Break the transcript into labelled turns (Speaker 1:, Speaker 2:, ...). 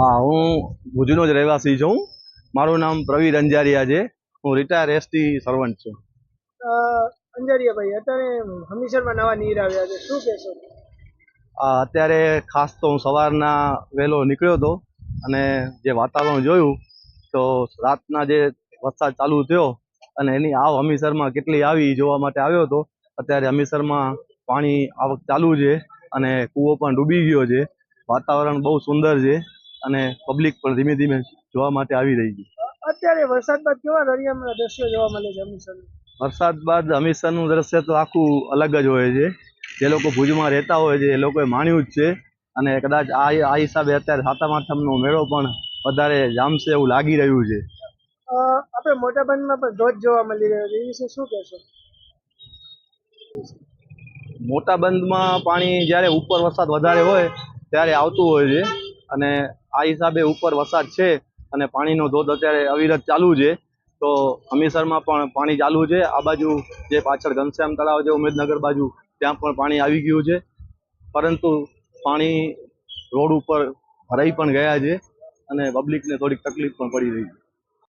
Speaker 1: હા હું ભુજનો જ રહેવાસી છું. મારું નામ પ્રવીર અંજારિયા છે. હું રિટાયર એસટી સર્વન્ટ છું.
Speaker 2: અંજારિયાભાઈ અત્યારે હમીસરમાં નવા નીર આવ્યા છે. શું કહેશો?
Speaker 1: આ અત્યારે ખાસ તો હું સવારના વહેલો નીકળ્યો હતો અને જે વાતાવરણ જોયું તો રાતના જે વરસાદ ચાલુ થયો અને એની આવ હમીસરમાં કેટલી આવી જોવા માટે આવ્યો હતો અત્યારે હમીસરમાં પાણી આવક ચાલુ છે અને કૂવો પણ ડૂબી ગયો છે. વાતાવરણ બહુ સુંદર છે. અને પબ્લિક પણ ધીમે ધીમે જોવા માટે આવી રહી છે.
Speaker 2: અત્યારે વરસાદ બાદ કેવા રળિયામણા દ્રશ્યો જોવા મળે છે હમીસરમાં
Speaker 1: વરસાદ બાદ હમીરસરનું દ્રશ્ય તો આખું અલગ જ હોય છે. જે લોકો ભુજમાં રહેતા હોય છે એ લોકોએ માણ્યું જ છે. અને કદાચ આ આ હિસાબે અત્યારે સાતમ આઠમનો મેળો પણ વધારે જામશે એવું લાગી રહ્યું છે.
Speaker 2: આપણે મોટા બંધમાં પણ ધોધ જોવા મળી રહ્યો છે. એ વિશે શું કહેશો?
Speaker 1: મોટા બંધમાં પાણી જ્યારે ઉપર વરસાદ વધારે હોય ત્યારે આવતું હોય છે. અને આ હિસાબે ઉપર વરસાદ છે અને પાણીનો ધોધ અત્યારે અવિરત ચાલુ છે, તો હમીરસરમાં પણ પાણી ચાલુ છે. આ બાજુ જે પાછળ ઘનશ્યામ તળાવ છે, ઉમેદનગર બાજુ, ત્યાં પણ પાણી આવી ગયું છે. પરંતુ પાણી રોડ ઉપર ભરાઈ પણ ગયા છે અને પબ્લિકને થોડીક તકલીફ પણ પડી રહી છે.